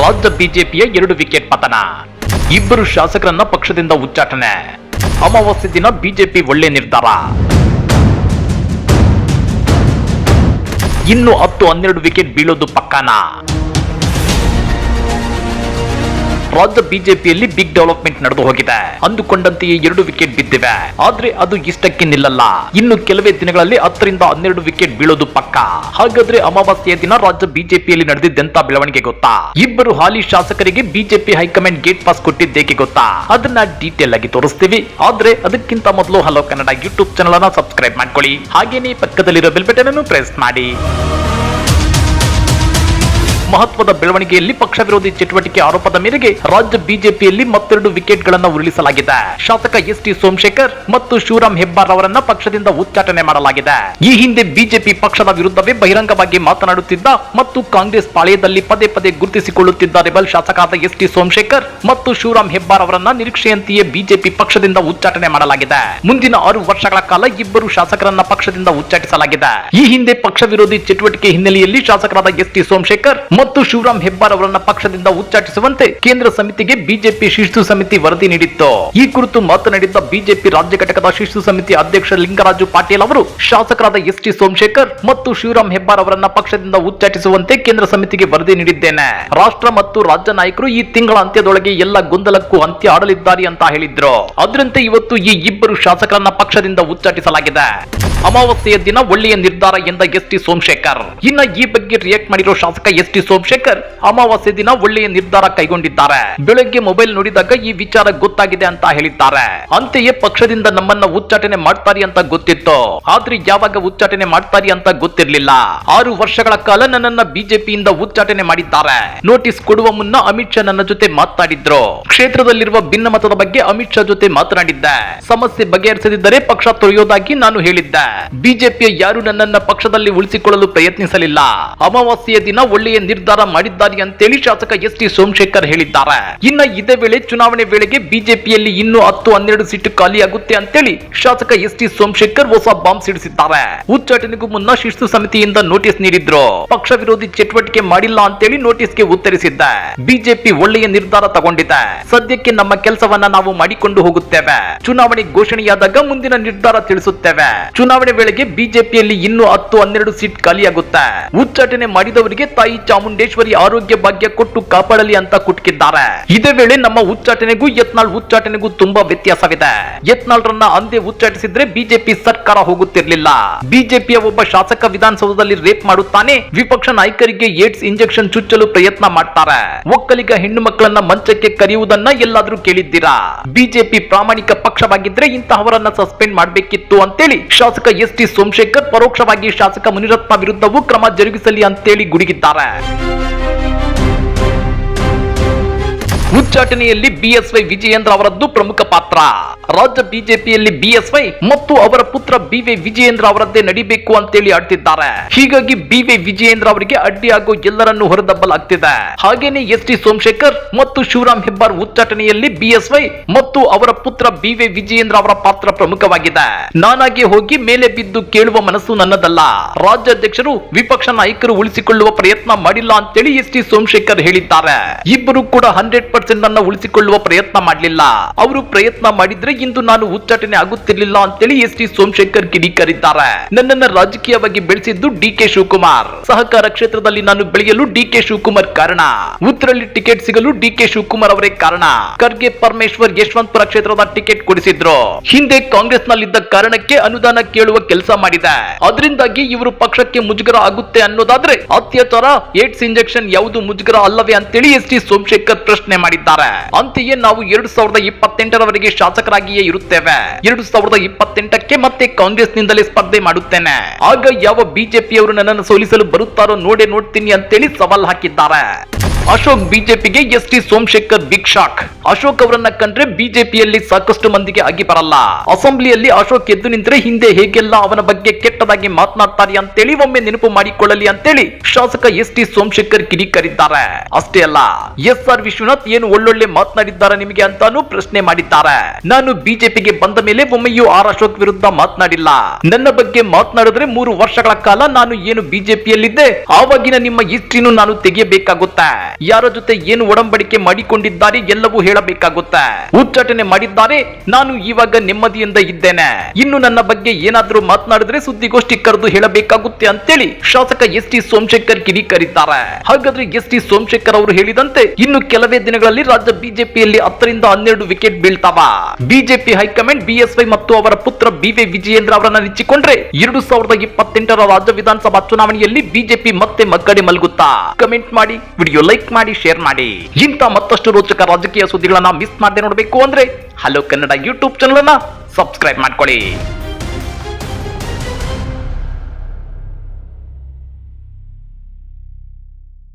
ರಾಜ್ಯ ಬಿಜೆಪಿಯ ಎರಡು ವಿಕೆಟ್ ಪತನ. ಇಬ್ಬರು ಶಾಸಕರನ್ನ ಪಕ್ಷದಿಂದ ಉಚ್ಚಾಟನೆ. ಅಮಾವಾಸ್ಯೆ ದಿನ ಬಿಜೆಪಿ ಒಳ್ಳೆ ನಿರ್ಧಾರ. ಇನ್ನು ಹತ್ತು ಹನ್ನೆರಡು ವಿಕೆಟ್ ಬೀಳೋದು ಪಕ್ಕಾನ? ರಾಜ್ಯ ಬಿಜೆಪಿಯಲ್ಲಿ ಬಿಗ್ ಡೆವಲಪ್ಮೆಂಟ್ ನಡೆದು ಹೋಗಿದೆ. ಅಂದುಕೊಂಡಂತೆಯೇ ಎರಡು ವಿಕೆಟ್ ಬಿದ್ದಿವೆ. ಆದ್ರೆ ಅದು ಇಷ್ಟಕ್ಕೆ ನಿಲ್ಲಲ್ಲ. ಇನ್ನು ಕೆಲವೇ ದಿನಗಳಲ್ಲಿ ಹತ್ತರಿಂದ ಹನ್ನೆರಡು ವಿಕೆಟ್ ಬೀಳೋದು ಪಕ್ಕ. ಹಾಗಾದ್ರೆ ಅಮಾವಾಸ್ಯೆಯ ದಿನ ರಾಜ್ಯ ಬಿಜೆಪಿಯಲ್ಲಿ ನಡೆದಿದ್ದೆಂತ ಬೆಳವಣಿಗೆ ಗೊತ್ತಾ? ಇಬ್ಬರು ಹಾಲಿ ಶಾಸಕರಿಗೆ BJP high command gate pass ಕೊಟ್ಟಿದ್ದೇಕೆ ಗೊತ್ತಾ? ಅದನ್ನ ಡೀಟೇಲ್ ಆಗಿ ತೋರಿಸ್ತೀವಿ. ಆದ್ರೆ ಅದಕ್ಕಿಂತ ಮೊದಲು ಹಲೋ ಕನ್ನಡ ಯೂಟ್ಯೂಬ್ ಚಾನಲ್ ಅನ್ನ ಸಬ್ಸ್ಕ್ರೈಬ್ ಮಾಡ್ಕೊಳ್ಳಿ. ಹಾಗೇನೆ ಪಕ್ಕದಲ್ಲಿರೋ ಬೆಲ್ ಬಟನ್ ಅನ್ನು ಪ್ರೆಸ್ ಮಾಡಿ. ಮಹತ್ವದ ಬೆಳವಣಿಗೆಯಲ್ಲಿ ಪಕ್ಷ ವಿರೋಧಿ ಚಟುವಟಿಕೆ ಆರೋಪದ ಮೇರೆಗೆ ರಾಜ್ಯ ಬಿಜೆಪಿಯಲ್ಲಿ ಮತ್ತೆರಡು ವಿಕೆಟ್ ಗಳನ್ನ ಉರುಳಿಸಲಾಗಿದೆ. ಶಾಸಕ ಎಸ್ ಟಿ ಸೋಮಶೇಖರ್ ಮತ್ತು ಶಿವರಾಮ್ ಹೆಬ್ಬಾರ್ ಅವರನ್ನ ಪಕ್ಷದಿಂದ ಉಚ್ಚಾಟನೆ ಮಾಡಲಾಗಿದೆ. ಈ ಹಿಂದೆ ಬಿಜೆಪಿ ಪಕ್ಷದ ವಿರುದ್ಧವೇ ಬಹಿರಂಗವಾಗಿ ಮಾತನಾಡುತ್ತಿದ್ದ ಮತ್ತು ಕಾಂಗ್ರೆಸ್ ಪಾಳೆಯದಲ್ಲಿ ಪದೇ ಪದೇ ಗುರುತಿಸಿಕೊಳ್ಳುತ್ತಿದ್ದ ರೆಬಲ್ ಶಾಸಕರಾದ ಎಸ್ ಟಿ ಸೋಮಶೇಖರ್ ಮತ್ತು ಶಿವರಾಮ್ ಹೆಬ್ಬಾರ್ ಅವರನ್ನ ನಿರೀಕ್ಷೆಯಂತೆಯೇ ಬಿಜೆಪಿ ಪಕ್ಷದಿಂದ ಉಚ್ಚಾಟನೆ ಮಾಡಲಾಗಿದೆ. ಮುಂದಿನ ಆರು ವರ್ಷಗಳ ಕಾಲ ಇಬ್ಬರು ಶಾಸಕರನ್ನ ಪಕ್ಷದಿಂದ ಉಚ್ಚಾಟಿಸಲಾಗಿದೆ. ಈ ಹಿಂದೆ ಪಕ್ಷ ವಿರೋಧಿ ಚಟುವಟಿಕೆ ಹಿನ್ನೆಲೆಯಲ್ಲಿ ಶಾಸಕರಾದ ಎಸ್ ಟಿ ಸೋಮಶೇಖರ್ ಮತ್ತು ಶಿವರಾಮ್ ಹೆಬ್ಬಾರ್ ಅವರನ್ನ ಪಕ್ಷದಿಂದ ಉಚ್ಚಾಟಿಸುವಂತೆ ಕೇಂದ್ರ ಸಮಿತಿಗೆ ಬಿಜೆಪಿ ಶಿಸ್ತು ಸಮಿತಿ ವರದಿ ನೀಡಿತ್ತು. ಈ ಕುರಿತು ಮಾತನಾಡಿದ್ದ ಬಿಜೆಪಿ ರಾಜ್ಯ ಘಟಕದ ಶಿಸ್ತು ಸಮಿತಿ ಅಧ್ಯಕ್ಷ ಲಿಂಗರಾಜು ಪಾಟೀಲ್ ಅವರು, ಶಾಸಕರಾದ ಎಸ್ ಟಿ ಸೋಮಶೇಖರ್ ಮತ್ತು ಶಿವರಾಮ್ ಹೆಬ್ಬಾರ್ ಅವರನ್ನ ಪಕ್ಷದಿಂದ ಉಚ್ಚಾಟಿಸುವಂತೆ ಕೇಂದ್ರ ಸಮಿತಿಗೆ ವರದಿ ನೀಡಿದ್ದೇನೆ. ರಾಷ್ಟ್ರ ಮತ್ತು ರಾಜ್ಯ ನಾಯಕರು ಈ ತಿಂಗಳ ಅಂತ್ಯದೊಳಗೆ ಎಲ್ಲ ಗೊಂದಲಕ್ಕೂ ಅಂತ್ಯ ಆಡಲಿದ್ದಾರೆ ಅಂತ ಹೇಳಿದ್ರು. ಅದರಂತೆ ಇವತ್ತು ಈ ಇಬ್ಬರು ಶಾಸಕರನ್ನ ಪಕ್ಷದಿಂದ ಉಚ್ಚಾಟಿಸಲಾಗಿದೆ. ಅಮಾವಾಸ್ಯೆಯ ದಿನ ಒಳ್ಳೆಯ ನಿರ್ಧಾರ ಎಂದ ಎಸ್ ಟಿ ಸೋಮಶೇಖರ್. ಇನ್ನ ಈ ಬಗ್ಗೆ ರಿಯಾಕ್ಟ್ ಮಾಡಿರೋ ಶಾಸಕ ಎಸ್ ಟಿ ಸೋಮಶೇಖರ್ ಅಮಾವಾಸ್ಯೆ ದಿನ ಒಳ್ಳೆಯ ನಿರ್ಧಾರ ಕೈಗೊಂಡಿದ್ದಾರೆ. ಬೆಳಗ್ಗೆ ಮೊಬೈಲ್ ನೋಡಿದಾಗ ಈ ವಿಚಾರ ಗೊತ್ತಾಗಿದೆ ಅಂತ ಹೇಳಿದ್ದಾರೆ. ಅಂತೆಯೇ ಪಕ್ಷದಿಂದ ನಮ್ಮನ್ನ ಉಚ್ಚಾಟನೆ ಮಾಡ್ತಾರೆ ಅಂತ ಗೊತ್ತಿತ್ತು. ಆದ್ರೆ ಯಾವಾಗ ಉಚ್ಚಾಟನೆ ಮಾಡ್ತಾರೆ ಅಂತ ಗೊತ್ತಿರ್ಲಿಲ್ಲ. ಆರು ವರ್ಷಗಳ ಕಾಲ ನನ್ನನ್ನ ಬಿಜೆಪಿಯಿಂದ ಉಚ್ಚಾಟನೆ ಮಾಡಿದ್ದಾರೆ. ನೋಟಿಸ್ ಕೊಡುವ ಮುನ್ನ ಅಮಿತ್ ಶಾ ನನ್ನ ಜೊತೆ ಮಾತಾಡಿದ್ರು. ಕ್ಷೇತ್ರದಲ್ಲಿರುವ ಭಿನ್ನಮತದ ಬಗ್ಗೆ ಅಮಿತ್ ಶಾ ಜೊತೆ ಮಾತನಾಡಿದ್ದೆ. ಸಮಸ್ಯೆ ಬಗೆಹರಿಸದಿದ್ದರೆ ಪಕ್ಷ ತೊರೆಯೋದಾಗಿ ನಾನು ಹೇಳಿದ್ದೆ. ಬಿಜೆಪಿಯ ಯಾರು ನನ್ನನ್ನ ಪಕ್ಷದಲ್ಲಿ ಉಳಿಸಿಕೊಳ್ಳಲು ಪ್ರಯತ್ನಿಸಲಿಲ್ಲ? ಅಮಾವಾಸ್ಯೆಯ ದಿನ ಒಳ್ಳೆಯ ನಿರ್ಧಾರ ಮಾಡಿದ್ದಾರೆ ಅಂತೇಳಿ ಶಾಸಕ ಎಸ್ ಟಿ ಸೋಮಶೇಖರ್ ಹೇಳಿದ್ದಾರೆ. ಇನ್ನ ಇದೇ ವೇಳೆ ಚುನಾವಣೆ ವೇಳೆಗೆ ಬಿಜೆಪಿಯಲ್ಲಿ ಇನ್ನೂ ಹತ್ತು ಹನ್ನೆರಡು ಸೀಟು ಖಾಲಿಯಾಗುತ್ತೆ ಅಂತೇಳಿ ಶಾಸಕ ಎಸ್ ಟಿ ಸೋಮಶೇಖರ್ ಹೊಸ ಬಾಂಬ್ ಸಿಡಿಸಿದ್ದಾರೆ. ಉಚ್ಚಾಟನೆಗೂ ಮುನ್ನ ಶಿಸ್ತು ಸಮಿತಿಯಿಂದ ನೋಟಿಸ್ ನೀಡಿದ್ರು. ಪಕ್ಷ ವಿರೋಧಿ ಚಟುವಟಿಕೆ ಮಾಡಿಲ್ಲ ಅಂತೇಳಿ ನೋಟಿಸ್ಗೆ ಉತ್ತರಿಸಿದ್ದೆ. ಬಿಜೆಪಿ ಒಳ್ಳೆಯ ನಿರ್ಧಾರ ತಗೊಂಡಿದೆ. ಸದ್ಯಕ್ಕೆ ನಮ್ಮ ಕೆಲಸವನ್ನ ನಾವು ಮಾಡಿಕೊಂಡು ಹೋಗುತ್ತೇವೆ. ಚುನಾವಣೆ ಘೋಷಣೆಯಾದಾಗ ಮುಂದಿನ ನಿರ್ಧಾರ ತಿಳಿಸುತ್ತೇವೆ. ಚುನಾವಣೆ ವೇಳೆಗೆ ಬಿಜೆಪಿಯಲ್ಲಿ ಇನ್ನು ಹತ್ತು ಹನ್ನೆರಡು ಸೀಟ್ ಖಾಲಿಯಾಗುತ್ತೆ. ಉಚ್ಚಾಟನೆ ಮಾಡಿದವರಿಗೆ ತಾಯಿ ಚಾಮುಂಡೇಶ್ವರಿ ಆರೋಗ್ಯ ಭಾಗ್ಯ ಕೊಟ್ಟು ಕಾಪಾಡಲಿ ಅಂತ ಕುಟ್ಕಿದ್ದಾರೆ. ಇದೇ ವೇಳೆ ನಮ್ಮ ಉಚ್ಚಾಟನೆಗೂ ಯತ್ನಾಳ್ ಉಚ್ಚಾಟನೆಗೂ ತುಂಬಾ ವ್ಯತ್ಯಾಸವಿದೆ. ಯತ್ನಾಳ್ರನ್ನ ಅಂದೇ ಉಚ್ಚಾಟಿಸಿದ್ರೆ ಬಿಜೆಪಿ ಸರ್ಕಾರ ಹೋಗುತ್ತಿರಲಿಲ್ಲ. ಬಿಜೆಪಿಯ ಒಬ್ಬ ಶಾಸಕ ವಿಧಾನಸೌಧದಲ್ಲಿ ರೇಪ್ ಮಾಡುತ್ತಾನೆ. ವಿಪಕ್ಷ ನಾಯಕರಿಗೆ ಏಡ್ಸ್ ಇಂಜೆಕ್ಷನ್ ಚುಚ್ಚಲು ಪ್ರಯತ್ನ ಮಾಡ್ತಾರೆ. ಒಕ್ಕಲಿಗ ಹೆಣ್ಣು ಮಕ್ಕಳನ್ನ ಮಂಚಕ್ಕೆ ಕರೆಯುವುದನ್ನ ಎಲ್ಲಾದ್ರೂ ಕೇಳಿದ್ದೀರಾ? ಬಿಜೆಪಿ ಪ್ರಾಮಾಣಿಕ ಪಕ್ಷವಾಗಿದ್ರೆ ಇಂತಹವರನ್ನ ಸಸ್ಪೆಂಡ್ ಮಾಡಬೇಕಿತ್ತು ಅಂತೇಳಿ ಶಾಸಕ ಎಸ್ ಟಿ ಸೋಮಶೇಖರ್ ಪರೋಕ್ಷವಾಗಿ ಶಾಸಕ ಮುನಿರತ್ನ ವಿರುದ್ಧವೂ ಕ್ರಮ ಜರುಗಿಸಲಿ ಅಂತೇಳಿ ಗುಡುಗಿದ್ದಾರೆ. ಉಚ್ಚಾಟನೆಯಲ್ಲಿ ಬಿಎಸ್ವೈ ವಿಜಯೇಂದ್ರ ಅವರದ್ದು ಪ್ರಮುಖ ಪಾತ್ರ. ರಾಜ್ಯ ಬಿಜೆಪಿಯಲ್ಲಿ ಬಿಎಸ್ವೈ ಮತ್ತು ಅವರ ಪುತ್ರ ಬಿವಿ ವಿಜಯೇಂದ್ರ ಅವರದ್ದೇ ನಡಿಬೇಕು ಅಂತೇಳಿ ಆಡ್ತಿದ್ದಾರೆ. ಹೀಗಾಗಿ ಬಿವಿ ವಿಜಯೇಂದ್ರ ಅವರಿಗೆ ಅಡ್ಡಿಯಾಗೋ ಎಲ್ಲರನ್ನೂ ಹೊರದಬ್ಬಲಾಗ್ತಿದೆ. ಹಾಗೇನೆ ಎಸ್ ಟಿ ಸೋಮಶೇಖರ್ ಮತ್ತು ಶಿವರಾಮ್ ಹೆಬ್ಬಾರ್ ಉಚ್ಚಾಟನೆಯಲ್ಲಿ ಬಿಎಸ್ವೈ ಮತ್ತು ಅವರ ಪುತ್ರ ಬಿವಿ ವಿಜಯೇಂದ್ರ ಅವರ ಪಾತ್ರ ಪ್ರಮುಖವಾಗಿದೆ. ನಾನಾಗಿ ಹೋಗಿ ಮೇಲೆ ಬಿದ್ದು ಕೇಳುವ ಮನಸ್ಸು ನನ್ನದಲ್ಲ. ರಾಜ್ಯಾಧ್ಯಕ್ಷರು ವಿಪಕ್ಷ ನಾಯಕರು ಉಳಿಸಿಕೊಳ್ಳುವ ಪ್ರಯತ್ನ ಮಾಡಿಲ್ಲ ಅಂತೇಳಿ ಎಸ್ ಟಿ ಸೋಮಶೇಖರ್ ಹೇಳಿದ್ದಾರೆ. ಇಬ್ಬರು ಕೂಡ ಹಂಡ್ರೆಡ್ ಪರ್ಸೆಂಟ್ ನನ್ನ ಉಳಿಸಿಕೊಳ್ಳುವ ಪ್ರಯತ್ನ ಮಾಡಲಿಲ್ಲ. ಅವರು ಪ್ರಯತ್ನ ಮಾಡಿದ್ರೆ ಇಂದು ನಾನು ಉಚ್ಚಾಟನೆ ಆಗುತ್ತಿರಲಿಲ್ಲ ಅಂತೇಳಿ ಎಸ್ ಟಿ ಸೋಮಶೇಖರ್ ಕಿಡಿಕರಿದ್ದಾರೆ. ನನ್ನನ್ನ ರಾಜಕೀಯವಾಗಿ ಬೆಳೆಸಿದ್ದು ಡಿ ಕೆ ಶಿವಕುಮಾರ್. ಸಹಕಾರ ಕ್ಷೇತ್ರದಲ್ಲಿ ನಾನು ಬೆಳೆಯಲು ಡಿ ಕೆ ಶಿವಕುಮಾರ್ ಕಾರಣ. ಉತ್ತರಲ್ಲಿ ಟಿಕೆಟ್ ಸಿಗಲು ಡಿ ಕೆ ಶಿವಕುಮಾರ್ ಅವರೇ ಕಾರಣ. ಖರ್ಗೆ ಪರಮೇಶ್ವರ್ ಯಶವಂತಪುರ ಕ್ಷೇತ್ರದ ಟಿಕೆಟ್ ಕೊಡಿಸಿದ್ರು. ಹಿಂದೆ ಕಾಂಗ್ರೆಸ್ ನಲ್ಲಿದ್ದ ಕಾರಣಕ್ಕೆ ಅನುದಾನ ಕೇಳುವ ಕೆಲಸ ಮಾಡಿದೆ. ಅದರಿಂದಾಗಿ ಇವರು ಪಕ್ಷಕ್ಕೆ ಮುಜುಗರ ಆಗುತ್ತೆ ಅನ್ನೋದಾದ್ರೆ ಅತ್ಯಾಚಾರ, ಏಡ್ಸ್ ಇಂಜೆಕ್ಷನ್ ಯಾವುದು ಮುಜುಗರ ಅಲ್ಲವೇ ಅಂತೇಳಿ ಎಸ್ ಟಿ ಸೋಮಶೇಖರ್ ಪ್ರಶ್ನೆ ಮಾಡಿದ್ದಾರೆ. ಅಂತೆಯೇ ನಾವು ಎರಡ್ ಸಾವಿರದ ಇಪ್ಪತ್ತೆಂಟರವರೆಗೆ ಶಾಸಕರಾಗಿಯೇ ಇರುತ್ತೇವೆ. ಎರಡು ಸಾವಿರದ ಇಪ್ಪತ್ತೆಂಟಕ್ಕೆ ಮತ್ತೆ ಕಾಂಗ್ರೆಸ್ ನಿಂದಲೇ ಸ್ಪರ್ಧೆ ಮಾಡುತ್ತೇನೆ. ಆಗ ಯಾವ ಬಿಜೆಪಿಯವರು ನನ್ನನ್ನು ಸೋಲಿಸಲು ಬರುತ್ತಾರೋ ನೋಡೇ ನೋಡ್ತೀನಿ ಅಂತೇಳಿ ಸವಾಲ್ ಹಾಕಿದ್ದಾರೆ. ಅಶೋಕ್ ಬಿಜೆಪಿಗೆ S T Somashekar big shock Ashok ಅವರನ್ನ ಕಂಡ್ರೆ ಬಿಜೆಪಿಯಲ್ಲಿ ಸಾಕಷ್ಟು ಮಂದಿಗೆ ಆಗಿ ಬರಲ್ಲ. ಅಸೆಂಬ್ಲಿಯಲ್ಲಿ ಅಶೋಕ್ ಎದ್ದು ನಿಂತ್ರೆ ಹಿಂದೆ ಹೇಗೆಲ್ಲ ಅವನ ಬಗ್ಗೆ ಕೆಟ್ಟದಾಗಿ ಮಾತನಾಡ್ತಾರೆ ಅಂತೇಳಿ ಒಮ್ಮೆ ನೆನಪು ಮಾಡಿಕೊಳ್ಳಲಿ ಅಂತೇಳಿ ಶಾಸಕ ಎಸ್ ಟಿ ಸೋಮಶೇಖರ್ ಕಿಡಿಕರಿದ್ದಾರೆ. ಅಷ್ಟೇ ಅಲ್ಲ ಎಸ್ ಆರ್ ವಿಶ್ವನಾಥ್ ಏನು ಒಳ್ಳೊಳ್ಳೆ ಮಾತನಾಡಿದ್ದಾರೆ ನಿಮಗೆ ಅಂತಾನು ಪ್ರಶ್ನೆ ಮಾಡಿದ್ದಾರೆ. ನಾನು ಬಿಜೆಪಿಗೆ ಬಂದ ಮೇಲೆ ಒಮ್ಮೆಯೂ ಆರ್ ಅಶೋಕ್ ವಿರುದ್ಧ ಮಾತನಾಡಿಲ್ಲ. ನನ್ನ ಬಗ್ಗೆ ಮಾತನಾಡಿದ್ರೆ ಮೂರು ವರ್ಷಗಳ ಕಾಲ ನಾನು ಏನು ಬಿಜೆಪಿಯಲ್ಲಿದ್ದೆ, ಆವಾಗಿನ ನಿಮ್ಮ ಹಿಸ್ಟ್ರಿನೂ ನಾನು ತೆಗೆಯಬೇಕಾಗುತ್ತೆ. ಯಾರ ಜೊತೆ ಏನು ಒಡಂಬಡಿಕೆ ಮಾಡಿಕೊಂಡಿದ್ದಾರೆ ಎಲ್ಲವೂ ಹೇಳಬೇಕಾಗುತ್ತೆ. ಉಚ್ಚಾಟನೆ ಮಾಡಿದ್ದಾರೆ, ನಾನು ಇವಾಗ ನೆಮ್ಮದಿಯಿಂದ ಇದ್ದೇನೆ. ಇನ್ನು ನನ್ನ ಬಗ್ಗೆ ಏನಾದ್ರೂ ಮಾತನಾಡಿದ್ರೆ ಸುದ್ದಿಗೋಷ್ಠಿ ಕರೆದು ಹೇಳಬೇಕಾಗುತ್ತೆ ಅಂತೇಳಿ ಶಾಸಕ ಎಸ್ ಟಿ ಸೋಮಶೇಖರ್ ಕಿಡಿಕಾರಿದ್ದಾರೆ. ಹಾಗಾದ್ರೆ ಎಸ್ ಟಿ ಸೋಮಶೇಖರ್ ಅವರು ಹೇಳಿದಂತೆ ಇನ್ನು ಕೆಲವೇ ದಿನಗಳಲ್ಲಿ ರಾಜ್ಯ ಬಿಜೆಪಿಯಲ್ಲಿ ಹತ್ತರಿಂದ ಹನ್ನೆರಡು ವಿಕೆಟ್ ಬೀಳ್ತಾವ. ಬಿಜೆಪಿ ಹೈಕಮಾಂಡ್, ಬಿಎಸ್ವೈ ಮತ್ತು ಅವರ ಪುತ್ರ ಬಿವೈ ವಿಜಯೇಂದ್ರ ಅವರನ್ನ ನೆಚ್ಚಿಕೊಂಡ್ರೆ ಎರಡು ಸಾವಿರದ ಇಪ್ಪತ್ತೆಂಟರ ರಾಜ್ಯ ವಿಧಾನಸಭಾ ಚುನಾವಣೆಯಲ್ಲಿ ಬಿಜೆಪಿ ಮತ್ತೆ ಮಗ್ಗಡೆ ಮಲಗುತ್ತಾ? ಕಮೆಂಟ್ ಮಾಡಿ ವಿಡಿಯೋ ಲೈಕ್ ಮಾಡಿ ಶೇರ್ ಮಾಡಿ. ಇಂಥ ಮತ್ತಷ್ಟು ರೋಚಕ ರಾಜಕೀಯ ಸುದ್ದಿಗಳನ್ನ ಮಿಸ್ ಮಾಡದೆ ನೋಡಬೇಕು ಅಂದ್ರೆ ಹಲೋ ಕನ್ನಡ ಯೂಟ್ಯೂಬ್ ಚಾನಲ್ ಅನ್ನ ಸಬ್ಸ್ಕ್ರೈಬ್ ಮಾಡ್ಕೊಳ್ಳಿ.